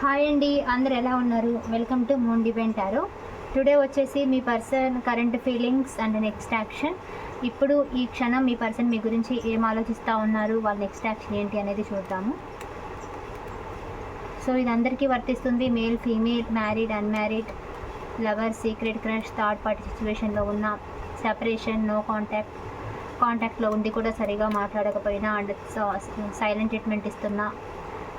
Hi అండి అందరు ఎలా ఉన్నారు? వెల్కమ్ టు మూన్ డిపెంట్ ఆరో టుడే వచ్చేసి మీ person current feelings and next action ఇప్పుడు ఈ క్షణం మీ పర్సన్ మీ గురించి ఏం ఆలోచిస్తూ ఉన్నారు? వాళ్ళ నెక్స్ట్ యాక్షన్ ఏంటి అనేది చూద్దాము. సో ఇది అందరికీ వర్తిస్తుంది. Male female married unmarried lover secret crush third party సిచ్యువేషన్లో ఉన్న సెపరేషన్ నో కాంటాక్ట్ కాంటాక్ట్లో ఉండి కూడా సరిగా మాట్లాడకపోయినా అండ్ సైలెంట్ ట్రీట్మెంట్ ఇస్తున్నా.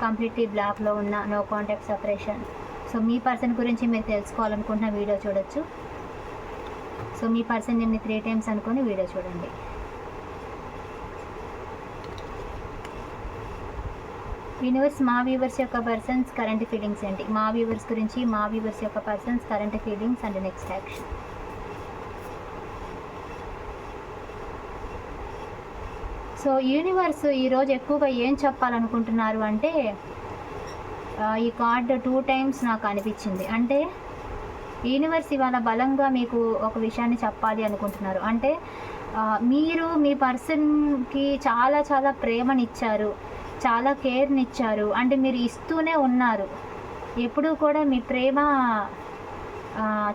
కంప్లీట్లీ బ్లాక్లో ఉన్న నో కాంటాక్ట్ సపరేషన్ సో మీ పర్సన్ గురించి మీరు తెలుసుకోవాలనుకుంటున్న వీడియో చూడొచ్చు. సో మీ పర్సన్ నేను త్రీ టైమ్స్ అనుకొని వీడియో చూడండి. యూనివర్స్ మా వ్యూవర్స్ యొక్క పర్సన్స్ కరెంట్ ఫీలింగ్స్ ఏంటి? మా వ్యూవర్స్ గురించి మా వ్యూవర్స్ యొక్క persons current feelings and next action so universe ఈరోజు ఎక్కువగా ఏం చెప్పాలనుకుంటున్నారు అంటే ఈ కార్డ్ టూ టైమ్స్ నాకు అనిపించింది. అంటే యూనివర్స్ ఇవాళ బలంగా మీకు ఒక విషయాన్ని చెప్పాలి అనుకుంటున్నారు. అంటే మీరు మీ పర్సన్కి చాలా చాలా ప్రేమనిచ్చారు చాలా కేర్నిచ్చారు అంటే మీరు ఇస్తూనే ఉన్నారు. ఎప్పుడూ కూడా మీ ప్రేమ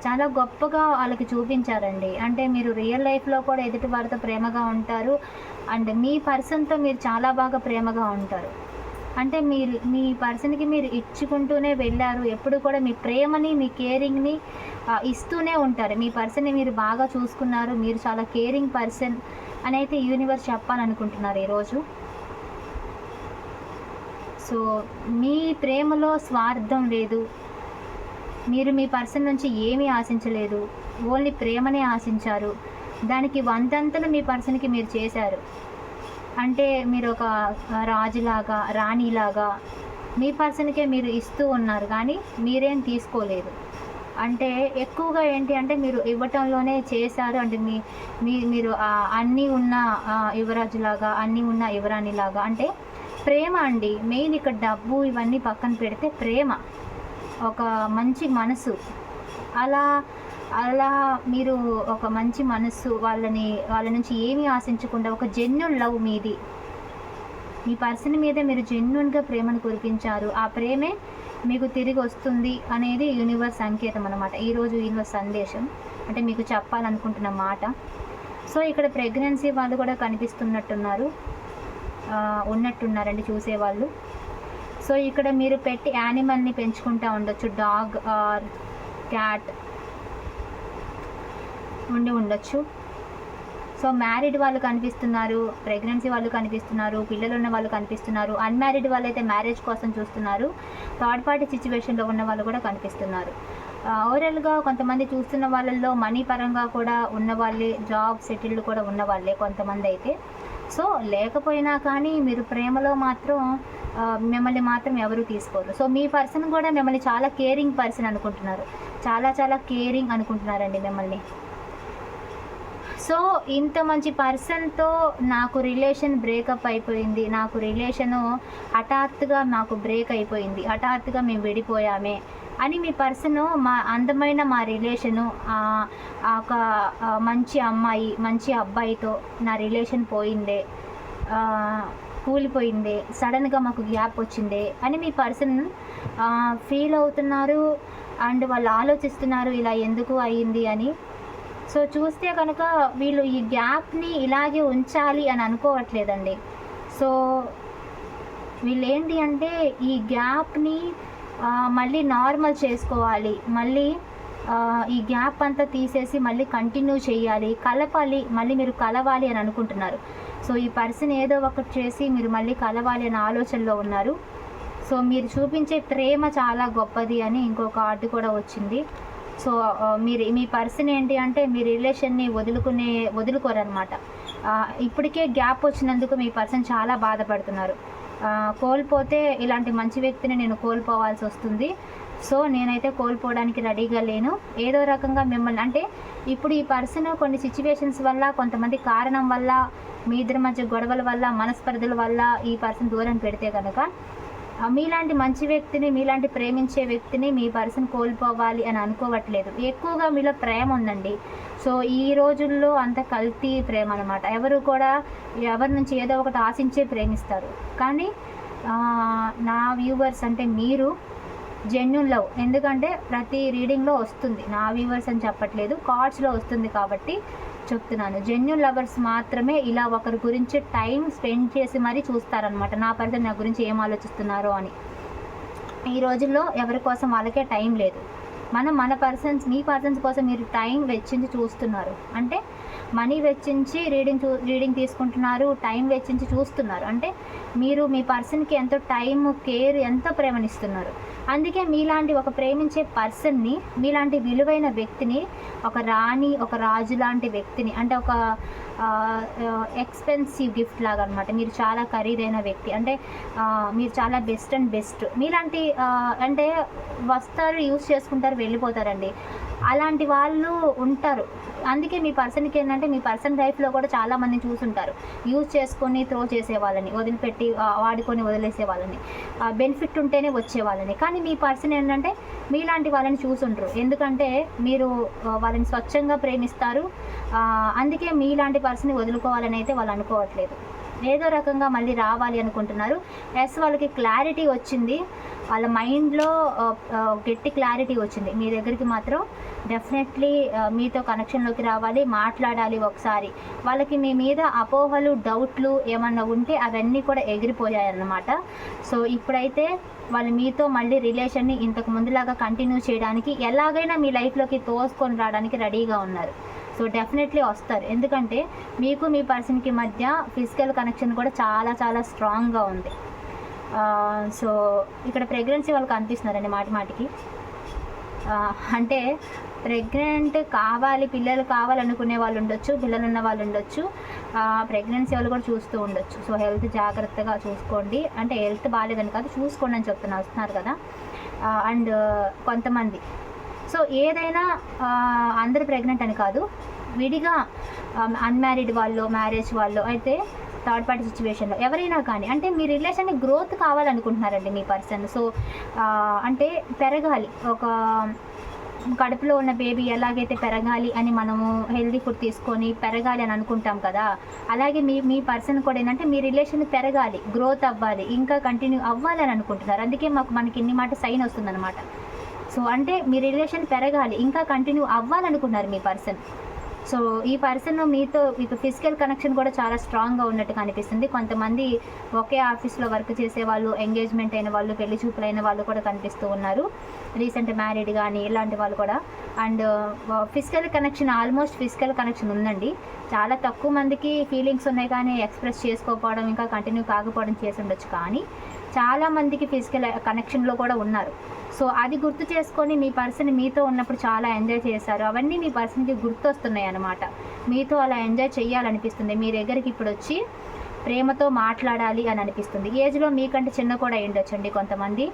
చాలా గొప్పగా వాళ్ళకి చూపించారండి. అంటే మీరు రియల్ లైఫ్లో కూడా ఎదుటి వారితో ప్రేమగా ఉంటారు. అండ్ మీ పర్సన్తో మీరు చాలా బాగా ప్రేమగా ఉంటారు. అంటే మీరు మీ పర్సన్కి మీరు ఇచ్చుకుంటూనే వెళ్ళారు. ఎప్పుడు కూడా మీ ప్రేమని మీ కేరింగ్ని ఇస్తూనే ఉంటారు. మీ పర్సన్ని మీరు బాగా చూసుకున్నారు. మీరు చాలా కేరింగ్ పర్సన్ అని అయితే యూనివర్స్ చెప్పాలనుకుంటున్నారు ఈరోజు. సో మీ ప్రేమలో స్వార్థం లేదు. మీరు మీ పర్సన్ నుంచి ఏమీ ఆశించలేదు. ఓన్లీ ప్రేమనే ఆశించారు. దానికి వంతంతలు మీ పర్సన్కి మీరు చేశారు. అంటే మీరు ఒక రాజులాగా రాణిలాగా మీ పర్సన్కే మీరు ఇస్తూ ఉన్నారు కానీ మీరేం తీసుకోలేదు. అంటే ఎక్కువగా ఏంటి అంటే మీరు ఇవ్వటంలోనే చేశారు. అంటే మీ మీ మీరు అన్నీ ఉన్న యువరాజులాగా అన్నీ ఉన్న యువరాణిలాగా. అంటే ప్రేమ అండి. మెయిన్ ఇక్కడ డబ్బు ఇవన్నీ పక్కన పెడితే ప్రేమ. ఒక మంచి మనసు. అలా అలా మీరు ఒక మంచి మనస్సు వాళ్ళని వాళ్ళ నుంచి ఏమీ ఆశించకుండా ఒక జెన్యున్ లవ్ మీది. మీ పర్సన్ మీద మీరు జెన్యున్గా ప్రేమను కురిపించారు. ఆ ప్రేమే మీకు తిరిగి వస్తుంది అనేది యూనివర్స్ సంకేతం అనమాట ఈరోజు యూనివర్స్ సందేశం. అంటే మీకు చెప్పాలనుకుంటున్న మాట. సో ఇక్కడ ప్రెగ్నెన్సీ వాళ్ళు కూడా కనిపిస్తున్నట్టున్నారు. ఉన్నట్టున్నారండి చూసేవాళ్ళు. సో ఇక్కడ మీరు పెట్టి యానిమల్ని పెంచుకుంటూ ఉండొచ్చు. డాగ్ ఆర్ క్యాట్ ఉండి ఉండొచ్చు. సో మ్యారీడ్ వాళ్ళు కనిపిస్తున్నారు ప్రెగ్నెన్సీ వాళ్ళు కనిపిస్తున్నారు పిల్లలు ఉన్న వాళ్ళు కనిపిస్తున్నారు అన్మ్యారీడ్ వాళ్ళు అయితే మ్యారేజ్ కోసం చూస్తున్నారు థర్డ్ పార్టీ సిచ్యువేషన్లో ఉన్న వాళ్ళు కూడా కనిపిస్తున్నారు. ఓవరాల్గా కొంతమంది చూస్తున్న వాళ్ళల్లో మనీ పరంగా కూడా ఉన్న వాళ్ళే జాబ్ సెటిల్డ్ కూడా ఉన్నవాళ్ళే కొంతమంది అయితే. సో లేకపోయినా కానీ మీరు ప్రేమలో మాత్రం మిమ్మల్ని మాత్రం ఎవరు తీసుకోరు. సో మీ పర్సన్ కూడా మిమ్మల్ని చాలా కేరింగ్ పర్సన్ అనుకుంటున్నారు. చాలా చాలా కేరింగ్ అనుకుంటున్నారండి మిమ్మల్ని. సో ఇంత మంచి పర్సన్తో నాకు రిలేషన్ బ్రేకప్ అయిపోయింది. నాకు రిలేషను హఠాత్తుగా నాకు బ్రేక్ అయిపోయింది. హఠాత్తుగా మేము విడిపోయామే అని మీ పర్సన్ మా అందమైన మా రిలేషను ఒక మంచి అమ్మాయి మంచి అబ్బాయితో నా రిలేషన్ పోయిందే కూలిపోయిందే సడన్గా మాకు గ్యాప్ వచ్చిందే అని మీ పర్సన్ ఫీల్ అవుతున్నారు. అండ్ వాళ్ళు ఆలోచిస్తున్నారు ఇలా ఎందుకు అయ్యింది అని. సో చూస్తే కనుక వీళ్ళు ఈ గ్యాప్ని ఇలాగే ఉంచాలి అని అనుకోవట్లేదండి. సో వీళ్ళు ఏంటి అంటే ఈ గ్యాప్ని మళ్ళీ నార్మల్ చేసుకోవాలి. మళ్ళీ ఈ గ్యాప్ అంతా తీసేసి మళ్ళీ కంటిన్యూ చేయాలి. కలపాలి మళ్ళీ మీరు కలవాలి అని అనుకుంటున్నారు. సో ఈ పర్సన్ ఏదో ఒకటి చేసి మీరు మళ్ళీ కలవాలి అనే ఆలోచనలో ఉన్నారు. సో మీరు చూపించే ప్రేమ చాలా గొప్పది అని ఇంకో కార్డు కూడా వచ్చింది. సో మీరు మీ పర్సన్ ఏంటి అంటే మీ రిలేషన్ని వదులుకునే వదులుకోరనమాట ఇప్పటికే గ్యాప్ వచ్చినందుకు మీ పర్సన్ చాలా బాధపడుతున్నారు. కోల్పోతే ఇలాంటి మంచి వ్యక్తిని నేను కోల్పోవాల్సి వస్తుంది. సో నేనైతే కోల్పోవడానికి రెడీగా లేను. ఏదో రకంగా మిమ్మల్ని అంటే ఇప్పుడు ఈ పర్సన్ కొన్ని సిచ్యువేషన్స్ వల్ల కొంతమంది కారణం వల్ల మీ ఇద్దరి మధ్య గొడవల వల్ల మనస్పర్ధల వల్ల ఈ పర్సన్ దూరం పెడితే కనుక మీలాంటి మంచి వ్యక్తిని మీలాంటి ప్రేమించే వ్యక్తిని మీ పర్సన్ కోల్పోవాలి అని అనుకోవట్లేదు. ఎక్కువగా మీలో ప్రేమ ఉందండి. సో ఈ రోజుల్లో అంత కల్తీ ప్రేమ అనమాట ఎవరు కూడా ఎవరి నుంచి ఏదో ఒకటి ఆశించే ప్రేమిస్తారు. కానీ నా వ్యూవర్స్ అంటే మీరు జెన్యున్ లవ్ ఎందుకంటే ప్రతి రీడింగ్లో వస్తుంది. నా వ్యూవర్స్ అని చెప్పట్లేదు. కార్డ్స్లో వస్తుంది కాబట్టి చెప్తున్నాను. జెన్యున్ లవర్స్ మాత్రమే ఇలా ఒకరి గురించి టైం స్పెండ్ చేసి మరీ చూస్తారనమాట నా పర్సన్ నా గురించి ఏం ఆలోచిస్తున్నారో అని. ఈ రోజుల్లో ఎవరి కోసం వాళ్ళకే టైం లేదు. మనం మన పర్సన్స్ మీ పర్సన్స్ కోసం మీరు టైం వెచ్చించి చూస్తున్నారు. అంటే మనీ వెచ్చించి రీడింగ్ చూ రీడింగ్ తీసుకుంటున్నారు టైం వెచ్చించి చూస్తున్నారు. అంటే మీరు మీ పర్సన్కి ఎంతో టైం కేర్ ఎంతో ప్రేమనిస్తున్నారు. అందుకే మీలాంటి ఒక ప్రేమించే పర్సన్ని మీలాంటి విలువైన వ్యక్తిని ఒక రాణి ఒక రాజు లాంటి వ్యక్తిని అంటే ఒక ఎక్స్పెన్సివ్ గిఫ్ట్ లాగా అనమాట మీరు చాలా ఖరీదైన వ్యక్తి అంటే మీరు చాలా బెస్ట్ అండ్ బెస్ట్ మీలాంటి అంటే వస్తారు యూస్ చేసుకుంటారు వెళ్ళిపోతారండి. అలాంటి వాళ్ళు ఉంటారు. అందుకే మీ పర్సన్కి ఏంటంటే మీ పర్సన్ లైఫ్లో కూడా చాలామంది చూసుంటారు. యూజ్ చేసుకొని త్రో చేసే వాళ్ళని వదిలిపెట్టి వాడుకొని వదిలేసే వాళ్ళని బెనిఫిట్ ఉంటేనే వచ్చే వాళ్ళని కానీ మీ పర్సన్ ఏంటంటే మీలాంటి వాళ్ళని చూసుంటారు ఎందుకంటే మీరు వాళ్ళని స్వచ్ఛంగా ప్రేమిస్తారు. అందుకే మీలాంటి పర్సన్ని వదులుకోవాలని అయితే వాళ్ళు అనుకోవట్లేదు. ఏదో రకంగా మళ్ళీ రావాలి అనుకుంటున్నారు. ఎస్ వాళ్ళకి క్లారిటీ వచ్చింది. వాళ్ళ మైండ్లో గట్టి క్లారిటీ వచ్చింది. మీ దగ్గరికి మాత్రం డెఫినెట్లీ మీతో కనెక్షన్లోకి రావాలి మాట్లాడాలి ఒకసారి. వాళ్ళకి మీ మీద అపోహలు డౌట్లు ఏమన్నా ఉంటే అవన్నీ కూడా ఎగిరిపోయాయి అన్నమాట సో ఇప్పుడైతే వాళ్ళు మీతో మళ్ళీ రిలేషన్ని ఇంతకు ముందులాగా కంటిన్యూ చేయడానికి ఎలాగైనా మీ లైఫ్లోకి తోసుకొని రావడానికి రెడీగా ఉన్నారు. సో డెఫినెట్లీ వస్తారు. ఎందుకంటే మీకు మీ పర్సన్కి మధ్య ఫిజికల్ కనెక్షన్ కూడా చాలా చాలా స్ట్రాంగ్గా ఉంది. సో ఇక్కడ ప్రెగ్నెన్సీ వాళ్ళకి కనిపిస్తున్నారండి మాటి మాటికి. అంటే ప్రెగ్నెంట్ కావాలి పిల్లలు కావాలనుకునే వాళ్ళు ఉండొచ్చు పిల్లలు ఉన్న వాళ్ళు ఉండొచ్చు. ప్రెగ్నెన్సీ వాళ్ళు కూడా చూస్తూ ఉండొచ్చు. సో హెల్త్ జాగ్రత్తగా చూసుకోండి. అంటే హెల్త్ బాగాలేదని కాదు చూసుకోండి అని చెప్తున్నా వస్తున్నారు కదా. అండ్ కొంతమంది సో ఏదైనా అందరు అందరూ ప్రెగ్నెంట్ అని కాదు. విడిగా అన్మ్యారీడ్ వాళ్ళు మ్యారేజ్ వాళ్ళు అయితే థర్డ్ పార్టీ సిచ్యువేషన్లో ఎవరైనా కానీ అంటే మీ రిలేషన్ గ్రోత్ కావాలనుకుంటున్నారండి మీ పర్సన్ సో అంటే పెరగాలి. ఒక కడుపులో ఉన్న బేబీ ఎలాగైతే పెరగాలి అని మనము హెల్దీ ఫుడ్ తీసుకొని పెరగాలి అని అనుకుంటాం కదా అలాగే మీ మీ పర్సన్ కూడా ఏంటంటే మీ రిలేషన్ పెరగాలి గ్రోత్ అవ్వాలి ఇంకా కంటిన్యూ అవ్వాలి అని అనుకుంటున్నారు. అందుకే మాకు మనకి ఇన్ని మాట సైన్ వస్తుందన్నమాట. సో అంటే మీ రిలేషన్ పెరగాలి. ఇంకా కంటిన్యూ అవ్వాలనుకున్నారు మీ పర్సన్ సో ఈ పర్సన్ మీతో మీకు ఫిజికల్ కనెక్షన్ కూడా చాలా స్ట్రాంగ్గా ఉన్నట్టు కనిపిస్తుంది. కొంతమంది ఒకే ఆఫీస్లో వర్క్ చేసే వాళ్ళు ఎంగేజ్మెంట్ అయిన వాళ్ళు పెళ్ళి చూపులైన వాళ్ళు కూడా కనిపిస్తూ ఉన్నారు. రీసెంట్ మ్యారీడ్ కానీ ఇలాంటి వాళ్ళు కూడా. And physical connection almost physical connection ఉందండి. చాలా తక్కువ మందికి ఫీలింగ్స్ ఉన్నాయి కానీ ఎక్స్ప్రెస్ చేసుకోకపోవడం ఇంకా కంటిన్యూ కాకపోవడం చేసి ఉండొచ్చు. కానీ చాలామందికి ఫిజికల్ కనెక్షన్లో కూడా ఉన్నారు. సో అది గుర్తు చేసుకొని మీ పర్సన్ మీతో ఉన్నప్పుడు చాలా ఎంజాయ్ చేశారు. అవన్నీ మీ పర్సన్కి గుర్తొస్తున్నాయి అనమాట మీతో అలా ఎంజాయ్ చేయాలనిపిస్తుంది. మీ దగ్గరికి ఇప్పుడు వచ్చి ప్రేమతో మాట్లాడాలి అని అనిపిస్తుంది. ఏజ్లో మీకంటే చిన్న కూడా ఉండొచ్చండి కొంతమంది.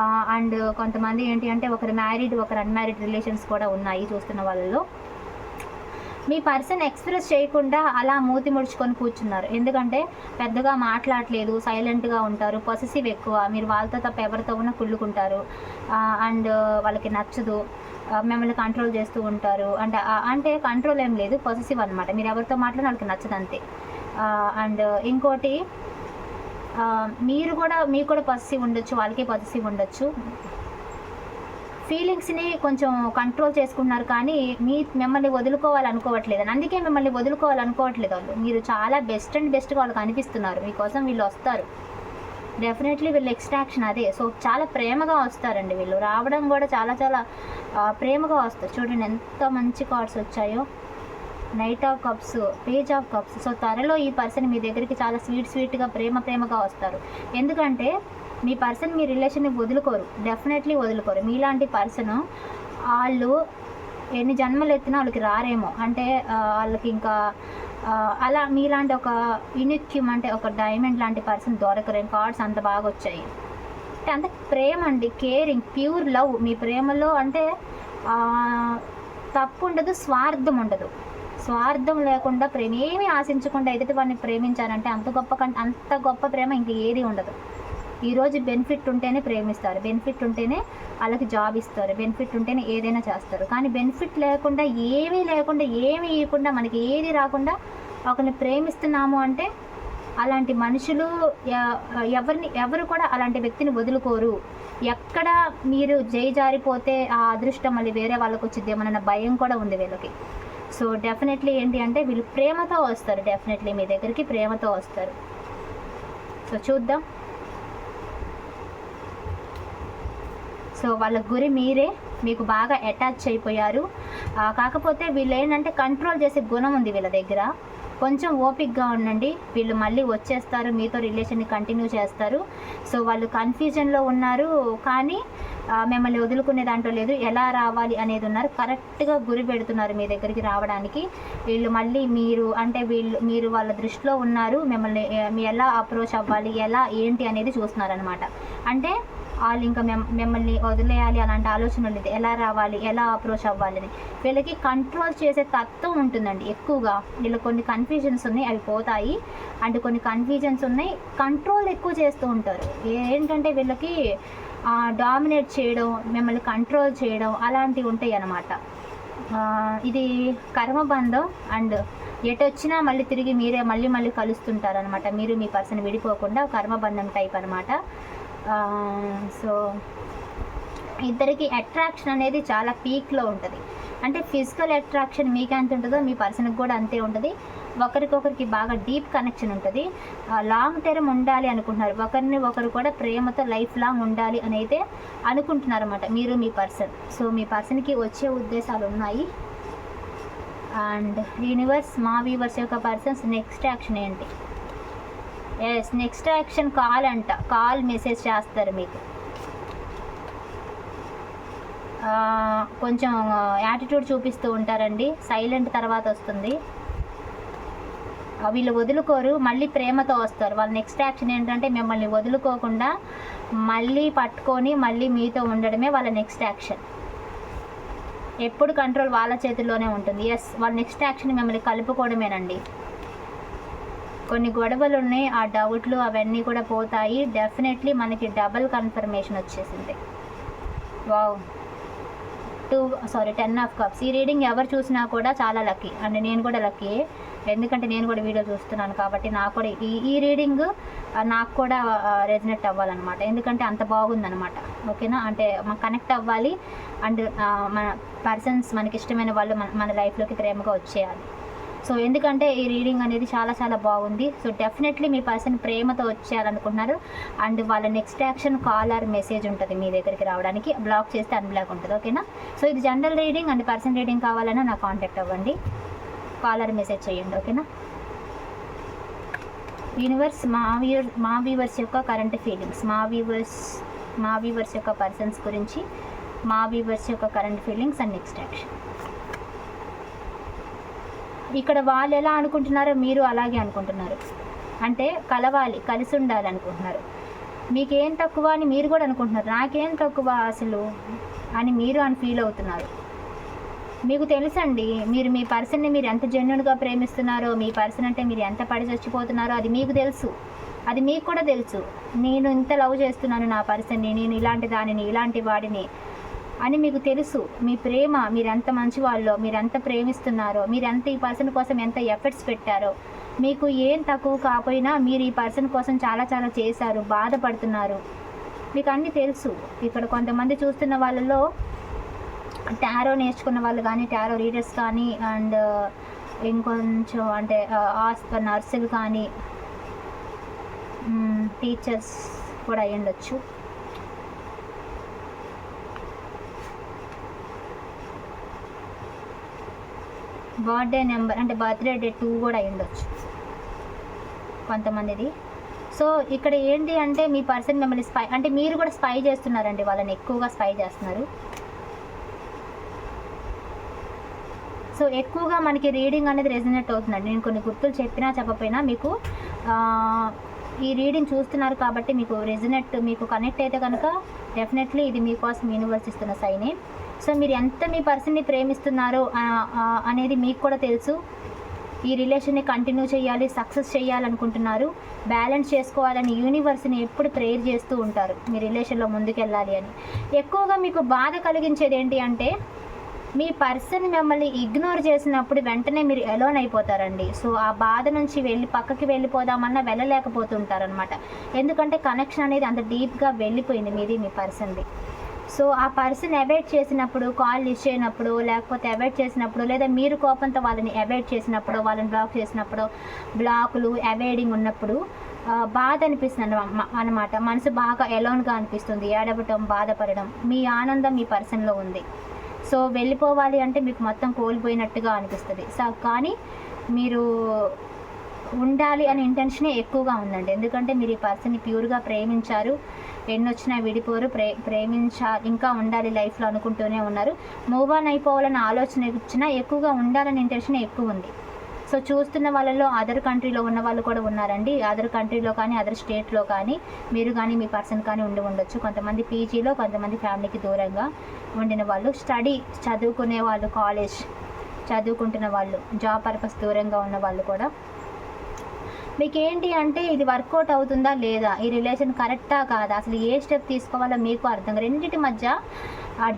Uh, అండ్ కొంతమంది ఏంటి అంటే ఒకరు మ్యారీడ్ ఒకరు అన్మ్యారీడ్ రిలేషన్స్ కూడా ఉన్నాయి చూస్తున్న వాళ్ళలో. మీ పర్సన్ ఎక్స్ప్రెస్ చేయకుండా అలా మూతి ముడుచుకొని కూర్చున్నారు. ఎందుకంటే పెద్దగా మాట్లాడలేదు సైలెంట్గా ఉంటారు పొసెసివ్ ఎక్కువ మీరు వాళ్ళతో తప్ప ఎవరితో ఉన్నా కుళ్ళుకుంటారు. అండ్ వాళ్ళకి నచ్చదు మిమ్మల్ని కంట్రోల్ చేస్తూ ఉంటారు. అంటే అంటే కంట్రోల్ ఏం లేదు పొసెసివ్ అనమాట మీరు ఎవరితో మాట్లాడినా వాళ్ళకి నచ్చదు అంతే. అండ్ ఇంకోటి మీరు కూడా మీకు కూడా పొసెసివ్ ఉండొచ్చు వాళ్ళకి పొసెసివ్ ఉండొచ్చు. ఫీలింగ్స్ని కొంచెం కంట్రోల్ చేసుకుంటున్నారు కానీ మీ మిమ్మల్ని వదులుకోవాలనుకోవట్లేదు. అందుకే మిమ్మల్ని వదులుకోవాలనుకోవట్లేదు వాళ్ళు. మీరు చాలా బెస్ట్ అండ్ బెస్ట్గా వాళ్ళకి అనిపిస్తున్నారు. మీకోసం వీళ్ళు వస్తారు. డెఫినెట్లీ వీళ్ళు ఎక్స్ట్రాక్షన్ అదే. సో చాలా ప్రేమగా వస్తారండి వీళ్ళు. రావడం కూడా చాలా చాలా ప్రేమగా వస్తారు. చూడండి ఎంత మంచి కార్డ్స్ వచ్చాయో. Knight of cups page of cups so త్వరలో ఈ పర్సన్ మీ దగ్గరికి చాలా స్వీట్ స్వీట్గా ప్రేమ ప్రేమగా వస్తారు. ఎందుకంటే మీ పర్సన్ మీ రిలేషన్ని వదులుకోరు. డెఫినెట్లీ వదులుకోరు. మీలాంటి పర్సన్ వాళ్ళు ఎన్ని జన్మలు ఎత్తినా వాళ్ళకి రారేమో. అంటే వాళ్ళకి ఇంకా అలా మీలాంటి ఒక యూనిక్యూమ్ అంటే ఒక డైమండ్ లాంటి పర్సన్ దొరకరు. కార్డ్స్ అంత బాగా వచ్చాయి. అంటే అంత ప్రేమ అండి. Caring pure love. మీ ప్రేమలో అంటే తప్పు ఉండదు స్వార్థం ఉండదు. స్వార్థం లేకుండా ప్రేమ ఏమీ ఆశించకుండా ఎదుటి వాడిని ప్రేమించారంటే అంత గొప్ప కంటే అంత గొప్ప ప్రేమ ఇంక ఏది ఉండదు. ఈరోజు బెనిఫిట్ ఉంటేనే ప్రేమిస్తారు. బెనిఫిట్ ఉంటేనే వాళ్ళకి జాబ్ ఇస్తారు. బెనిఫిట్ ఉంటేనే ఏదైనా చేస్తారు. కానీ బెనిఫిట్ లేకుండా ఏమీ లేకుండా ఏమీ ఇవ్వకుండా మనకి ఏది రాకుండా ఒకరిని ప్రేమిస్తున్నాము అంటే అలాంటి మనుషులు ఎవరిని ఎవరు కూడా అలాంటి వ్యక్తిని వదులుకోరు. ఎక్కడ మీరు జై జారిపోతే ఆ అదృష్టం మళ్ళీ వేరే వాళ్ళకి వచ్చిద్దేమన్న భయం కూడా ఉంది వీళ్ళకి. సో డెఫినెట్లీ ఏంటి అంటే వీళ్ళు ప్రేమతో వస్తారు. డెఫినెట్లీ మీ దగ్గరికి ప్రేమతో వస్తారు. సో చూద్దాం. సో వాళ్ళ గురి మీరే మీకు బాగా అటాచ్ అయిపోయారు. కాకపోతే వీళ్ళు ఏంటంటే కంట్రోల్ చేసే గుణం ఉంది వీళ్ళ దగ్గర. కొంచెం ఓపిక్గా ఉండండి వీళ్ళు మళ్ళీ వచ్చేస్తారు మీతో రిలేషన్ని కంటిన్యూ చేస్తారు. సో వాళ్ళు కన్ఫ్యూజన్లో ఉన్నారు కానీ మిమ్మల్ని వదులుకునే దాంట్లో లేదు ఎలా రావాలి అనేది ఉన్నారు. కరెక్ట్గా గురి పెడుతున్నారు మీ దగ్గరికి రావడానికి. వీళ్ళు మళ్ళీ మీరు అంటే వీళ్ళు మీరు వాళ్ళ దృష్టిలో ఉన్నారు మిమ్మల్ని ఎలా అప్రోచ్ అవ్వాలి ఎలా ఏంటి అనేది చూస్తున్నారనమాట అంటే వాళ్ళు ఇంకా మిమ్మల్ని వదిలేయాలి అలాంటి ఆలోచన ఉండేది. ఎలా రావాలి? ఎలా అప్రోచ్ అవ్వాలి అని వీళ్ళకి కంట్రోల్ చేసే తత్వం ఉంటుందండి ఎక్కువగా. వీళ్ళు కొన్ని కన్ఫ్యూజన్స్ ఉన్నాయి అవి పోతాయి. అండ్ కొన్ని కన్ఫ్యూజన్స్ ఉన్నాయి కంట్రోల్ ఎక్కువ చేస్తూ ఉంటారు. ఏంటంటే వీళ్ళకి డామినేట్ చేయడం మిమ్మల్ని కంట్రోల్ చేయడం అలాంటివి ఉంటాయి అన్నమాట. ఇది కర్మబంధం అండ్ ఎటు వచ్చినా మళ్ళీ తిరిగి మీరే మళ్ళీ మళ్ళీ కలుస్తుంటారు అనమాట మీరు మీ పర్సన్ విడిపోకుండా కర్మబంధం టైప్ అనమాట సో ఇద్దరికి అట్రాక్షన్ అనేది చాలా పీక్లో ఉంటుంది. అంటే ఫిజికల్ అట్రాక్షన్ మీకు ఎంత ఉంటుందో మీ పర్సన్కి కూడా అంతే ఉంటుంది. ఒకరికొకరికి బాగా డీప్ కనెక్షన్ ఉంటుంది. లాంగ్ టర్మ్ ఉండాలి అనుకుంటున్నారు. ఒకరిని ఒకరు కూడా ప్రేమతో లైఫ్ లాంగ్ ఉండాలి అని అయితే అనుకుంటున్నారు అనమాట మీరు మీ పర్సన్ సో మీ పర్సన్కి వచ్చే ఉద్దేశాలు ఉన్నాయి. అండ్ యూనివర్స్ మా వ్యూవర్స్ యొక్క పర్సన్స్ నెక్స్ట్ యాక్షన్ ఏంటి? ఎస్ నెక్స్ట్ యాక్షన్ కాల్ అంట. కాల్ మెసేజ్ చేస్తారు మీకు. కొంచెం యాటిట్యూడ్ చూపిస్తూ ఉంటారండి. సైలెంట్ తర్వాత వస్తుంది. వీళ్ళు వదులుకోరు మళ్ళీ ప్రేమతో వస్తారు. వాళ్ళ నెక్స్ట్ యాక్షన్ ఏంటంటే మిమ్మల్ని వదులుకోకుండా మళ్ళీ పట్టుకొని మళ్ళీ మీతో ఉండడమే వాళ్ళ నెక్స్ట్ యాక్షన్ ఎప్పుడు కంట్రోల్ వాళ్ళ చేతుల్లోనే ఉంటుంది. ఎస్ వాళ్ళ నెక్స్ట్ యాక్షన్ మిమ్మల్ని కలుపుకోవడమేనండి. కొన్ని గొడవలు ఉన్నాయి ఆ డౌట్లు అవన్నీ కూడా పోతాయి. డెఫినెట్లీ మనకి డబల్ కన్ఫర్మేషన్ వచ్చేసింది. Wow two sorry ten of cups ఈ రీడింగ్ ఎవరు చూసినా కూడా చాలా లక్కీ అండ్ నేను కూడా లక్కీ ఎందుకంటే నేను కూడా వీడియో చూస్తున్నాను కాబట్టి నాకు కూడా ఈ ఈ రీడింగ్ నాకు కూడా రెజినెట్ అవ్వాలన్నమాట. ఎందుకంటే అంత బాగుందనమాట ఓకేనా? అంటే మనం కనెక్ట్ అవ్వాలి. అండ్ మన పర్సన్స్ మనకి ఇష్టమైన వాళ్ళు మన మన లైఫ్లోకి ప్రేమగా వచ్చేయాలి. సో ఎందుకంటే ఈ రీడింగ్ అనేది చాలా చాలా బాగుంది. సో డెఫినెట్లీ మీ పర్సన్ ప్రేమతో వచ్చేయాలనుకుంటున్నారు. అండ్ వాళ్ళ next action call or message ఉంటుంది మీ దగ్గరికి రావడానికి. బ్లాక్ చేస్తే అన్బ్లాక్ ఉంటుంది. ఓకేనా సో ఇది general reading and person reading కావాలన్నా నాకు కాంటాక్ట్ అవ్వండి. కాలర్ మెసేజ్ చేయండి. ఓకేనా యూనివర్స్ మా వ్యూర్ మా వ్యూవర్స్ యొక్క కరెంట్ ఫీలింగ్స్ మా వ్యూవర్స్ మా వ్యూవర్స్ యొక్క పర్సన్స్ గురించి మా వ్యూవర్స్ యొక్క current feelings and next action ఇక్కడ వాళ్ళు ఎలా అనుకుంటున్నారో మీరు అలాగే అనుకుంటున్నారు. అంటే కలవాలి కలిసి ఉండాలి అనుకుంటున్నారు. మీకేం తక్కువ అని మీరు కూడా అనుకుంటున్నారు. నాకేం తక్కువ అసలు అని మీరు అని ఫీల్ అవుతున్నారు. మీకు తెలుసండి మీరు మీ పర్సన్ని మీరు ఎంత జెన్యున్గా ప్రేమిస్తున్నారో మీ పర్సన్ అంటే మీరు ఎంత పడి చచ్చిపోతున్నారో అది మీకు తెలుసు. అది మీకు కూడా తెలుసు. నేను ఇంత లవ్ చేస్తున్నాను నా పర్సన్ని నేను ఇలాంటి దానిని ఇలాంటి వాడిని అని మీకు తెలుసు. మీ ప్రేమ మీరెంత మంచి వాళ్ళో మీరు ఎంత ప్రేమిస్తున్నారో మీరు ఎంత ఈ పర్సన్ కోసం ఎంత ఎఫర్ట్స్ పెట్టారో మీకు ఏం తక్కువ కాకపోయినా మీరు ఈ పర్సన్ కోసం చాలా చాలా చేశారు బాధపడుతున్నారు. మీకు అన్నీ తెలుసు. ఇక్కడ కొంతమంది చూస్తున్న వాళ్ళలో టారో నేర్చుకున్న వాళ్ళు కానీ టారో రీడర్స్ కానీ అండ్ ఇంకొంచెం అంటే ఆస్త నర్సులు కానీ టీచర్స్ కూడా అయ్యుండొచ్చు. బర్త్డే నెంబర్ అంటే బర్త్డే డే టూ కూడా అయ్యుండొచ్చు కొంతమందిది. సో ఇక్కడ ఏంటి అంటే మీ పర్సన్ మిమ్మల్ని స్పై అంటే మీరు కూడా స్పై చేస్తున్నారండి వాళ్ళని ఎక్కువగా స్పై చేస్తున్నారు. సో ఎక్కువగా మనకి రీడింగ్ అనేది రెజినేట్ అవుతుందండి. నేను కొన్ని గుర్తులు చెప్పినా చెప్పకపోయినా మీకు ఈ రీడింగ్ చూస్తున్నారు కాబట్టి మీకు రెజినెట్ మీకు కనెక్ట్ అయితే కనుక డెఫినెట్లీ ఇది మీకోసం యూనివర్స్ ఇస్తున్న సైనే. సో మీరు ఎంత మీ పర్సన్ని ప్రేమిస్తున్నారో అనేది మీకు కూడా తెలుసు. ఈ రిలేషన్ని కంటిన్యూ చేయాలి సక్సెస్ చేయాలనుకుంటున్నారు. బ్యాలెన్స్ చేసుకోవాలని యూనివర్స్ని ఎప్పుడు ప్రేయర్ చేస్తూ ఉంటారు. మీ రిలేషన్లో ముందుకెళ్ళాలి అని. ఎక్కువగా మీకు బాధ కలిగించేది ఏంటి అంటే మీ పర్సన్ మిమ్మల్ని ఇగ్నోర్ చేసినప్పుడు వెంటనే మీరు ఎలోన్ అయిపోతారండి. సో ఆ బాధ నుంచి వెళ్ళి పక్కకి వెళ్ళిపోదామన్నా వెళ్ళలేకపోతుంటారనమాట ఎందుకంటే కనెక్షన్ అనేది అంత డీప్గా వెళ్ళిపోయింది మీది మీ పర్సన్ది. సో ఆ పర్సన్ అవాయిడ్ చేసినప్పుడు కాల్ లిస్ట్ చేయనప్పుడు లేకపోతే అవాయిడ్ చేసినప్పుడు లేదా మీరు కోపంతో వాళ్ళని అవాయిడ్ చేసినప్పుడు వాళ్ళని బ్లాక్ చేసినప్పుడు బ్లాకులు అవాయిడింగ్ ఉన్నప్పుడు బాధ అనిపిస్తుంది అనమాట మనసు బాగా ఎలోన్గా అనిపిస్తుంది ఏడవటం బాధపడడం. మీ ఆనందం మీ పర్సన్లో ఉంది. సో వెళ్ళిపోవాలి అంటే మీకు మొత్తం కోల్పోయినట్టుగా అనిపిస్తుంది. సో కానీ మీరు ఉండాలి అనే ఇంటెన్షనే ఎక్కువగా ఉందండి. ఎందుకంటే మీరు ఈ పర్సన్ని ప్యూర్గా ప్రేమించారు. ఎన్నొచ్చినా విడిపోరు ప్రే ప్రేమించా ఇంకా ఉండాలి లైఫ్లో అనుకుంటూనే ఉన్నారు. మూవ్ ఆన్ అయిపోవాలని ఆలోచన ఇచ్చినా ఎక్కువగా ఉండాలని ఇంటెన్షన్ ఎక్కువ ఉంది. సో చూస్తున్న వాళ్ళలో అదర్ కంట్రీలో ఉన్న వాళ్ళు కూడా ఉన్నారండి. అదర్ కంట్రీలో కానీ అదర్ స్టేట్లో కానీ మీరు కానీ మీ పర్సన్ కానీ ఉండి ఉండొచ్చు. కొంతమంది పీజీలో కొంతమంది ఫ్యామిలీకి దూరంగా ఉండిన వాళ్ళు. స్టడీ చదువుకునే వాళ్ళు కాలేజ్ చదువుకుంటున్న వాళ్ళు జాబ్ పర్పస్ దూరంగా ఉన్న వాళ్ళు కూడా మీకు ఏంటి అంటే ఇది వర్కౌట్ అవుతుందా లేదా? ఈ రిలేషన్ కరెక్టా కాదా? అసలు ఏ స్టెప్ తీసుకోవాలో మీకు అర్థం రెండింటి మధ్య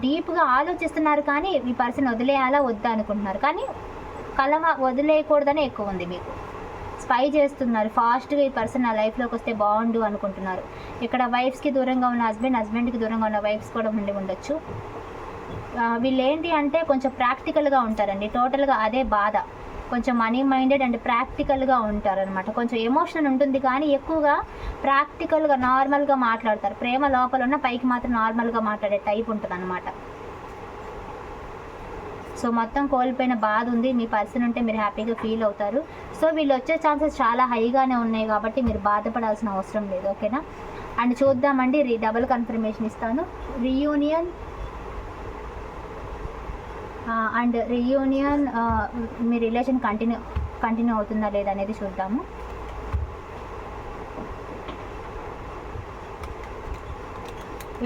డీప్గా ఆలోచిస్తున్నారు కానీ ఈ పర్సన్ వదిలేయాలా వద్దా అనుకుంటున్నారు. కానీ కలవ వదిలేయకూడదని ఎక్కువ ఉంది మీకు. స్పై చేస్తున్నారు. ఫాస్ట్గా ఈ పర్సన్ నా లైఫ్లోకి వస్తే బాగుండు అనుకుంటున్నారు. ఇక్కడ వైఫ్స్కి దూరంగా ఉన్న హస్బెండ్ హస్బెండ్కి దూరంగా ఉన్న వైఫ్స్ కూడా ఉండి ఉండొచ్చు. వీళ్ళు ఏంటి అంటే కొంచెం ప్రాక్టికల్గా ఉంటారండి. టోటల్గా అదే బాధ. కొంచెం మనీ మైండెడ్ అండ్ ప్రాక్టికల్గా ఉంటారనమాట కొంచెం ఎమోషన్ ఉంటుంది కానీ ఎక్కువగా ప్రాక్టికల్గా నార్మల్గా మాట్లాడతారు. ప్రేమ లోపల ఉన్న పైకి మాత్రం నార్మల్గా మాట్లాడే టైప్ ఉంటుంది అనమాట సో మొత్తం కోల్పోయిన బాధ ఉంది. మీ పర్సన్ ఉంటే మీరు హ్యాపీగా ఫీల్ అవుతారు. సో వీళ్ళు వచ్చే ఛాన్సెస్ చాలా హైగానే ఉన్నాయి కాబట్టి మీరు బాధపడాల్సిన అవసరం లేదు ఓకేనా అండ్ చూద్దామండి రీ డబుల్ కన్ఫర్మేషన్ ఇస్తాను. రీయూనియన్ అండ్ రీయూనియన్ మీ రిలేషన్ కంటిన్యూ కంటిన్యూ అవుతుందా లేదా అనేది చూద్దాము.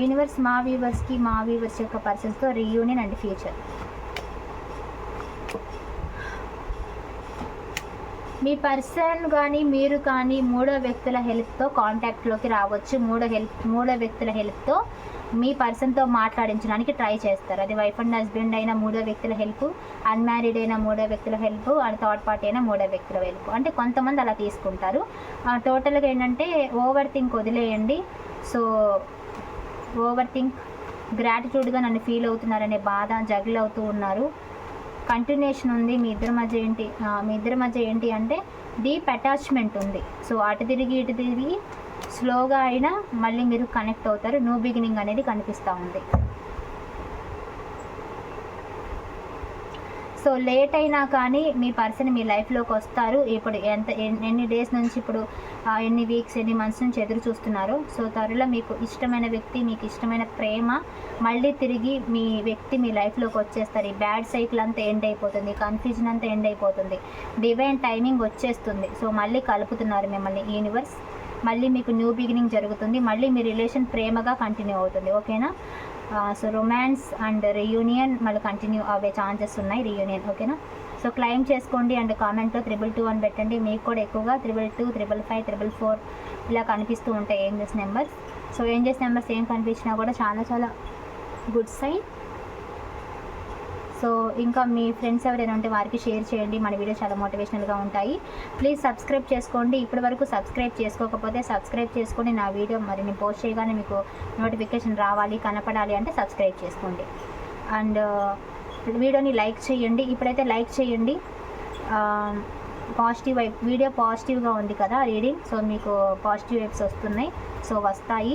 యూనివర్స్ మా వ్యూవర్స్కి మా వ్యూవర్స్ యొక్క పర్సన్స్తో రీయూనియన్ అండ్ ఫ్యూచర్ మీ పర్సన్ కానీ మీరు కానీ మూడో వ్యక్తుల హెల్ప్తో కాంటాక్ట్లోకి రావచ్చు. మూడో హెల్ప్ మూడో వ్యక్తుల హెల్ప్తో మీ పర్సన్తో మాట్లాడించడానికి ట్రై చేస్తారు. అది వైఫ్ అండ్ హస్బెండ్ అయిన మూడో వ్యక్తుల హెల్ప్ అన్మ్యారీడ్ అయిన మూడో వ్యక్తుల హెల్ప్ అండ్ థర్డ్ పార్టీ అయిన మూడో వ్యక్తుల హెల్ప్. అంటే కొంతమంది అలా తీసుకుంటారు. టోటల్గా ఏంటంటే ఓవర్ థింక్ వదిలేయండి. సో ఓవర్ థింక్ గ్రాటిట్యూడ్గా నన్ను ఫీల్ అవుతున్నారనే బాధ జగిల్ అవుతూ ఉన్నారు. కంటిన్యూషన్ ఉంది మీ ఇద్దరి మధ్య ఏంటి మీ ఇద్దరి మధ్య ఏంటి అంటే డీప్ అటాచ్మెంట్ ఉంది. సో అటు తిరిగి ఇటు తిరిగి స్లోగా అయినా మళ్ళీ మీరు కనెక్ట్ అవుతారు. న్యూ బిగినింగ్ అనేది కనిపిస్తూ ఉంది. సో లేట్ అయినా కానీ మీ పర్సన్ మీ లైఫ్లోకి వస్తారు. ఇప్పుడు ఎంత ఎన్ని డేస్ నుంచి ఇప్పుడు ఎన్ని వీక్స్ ఎన్ని మంత్స్ నుంచి ఎదురు చూస్తున్నారు? సో త్వరలో మీకు ఇష్టమైన వ్యక్తి మీకు ఇష్టమైన ప్రేమ మళ్ళీ తిరిగి మీ వ్యక్తి మీ లైఫ్లోకి వచ్చేస్తారు. ఈ బ్యాడ్ సైకిల్ అంతా ఎండ్ అయిపోతుంది. కన్ఫ్యూజన్ అంతా ఎండ్ అయిపోతుంది. డివైన్ టైమింగ్ వచ్చేస్తుంది. సో మళ్ళీ కలుపుతున్నారు మిమ్మల్ని యూనివర్స్ మళ్ళీ మీకు న్యూ బిగినింగ్ జరుగుతుంది. మళ్ళీ మీ రిలేషన్ ప్రేమగా కంటిన్యూ అవుతుంది. ఓకేనా సో రొమాన్స్ అండ్ రీయూనియన్ మళ్ళీ కంటిన్యూ అవ్వే ఛాన్సెస్ ఉన్నాయి రీయూనియన్ ఓకేనా సో క్లైమ్ చేసుకోండి అండ్ కామెంట్లో త్రిబుల్ టూ అని పెట్టండి. మీకు కూడా ఎక్కువగా triple two triple five triple four ఇలా కనిపిస్తూ ఉంటాయి angels numbers. So angels numbers ఏం కనిపించినా కూడా చాలా చాలా గుడ్ సైన్ సో ఇంకా మీ ఫ్రెండ్స్ ఎవరైనా ఉంటే వారికి షేర్ చేయండి. మన వీడియో చాలా మోటివేషనల్గా ఉంటాయి. ప్లీజ్ సబ్స్క్రైబ్ చేసుకోండి. ఇప్పటి వరకు సబ్స్క్రైబ్ చేసుకోకపోతే సబ్స్క్రైబ్ చేసుకొని నా వీడియో మరి నేను పోస్ట్ చేయగానే మీకు నోటిఫికేషన్ రావాలి కనపడాలి అంటే సబ్స్క్రైబ్ చేసుకోండి. అండ్ వీడియోని లైక్ చేయండి. ఇప్పుడైతే లైక్ చేయండి. పాజిటివ్ వైబ్ వీడియో పాజిటివ్గా ఉంది కదా రీడింగ్. సో మీకు పాజిటివ్ వైబ్స్ వస్తున్నాయి. సో వస్తాయి.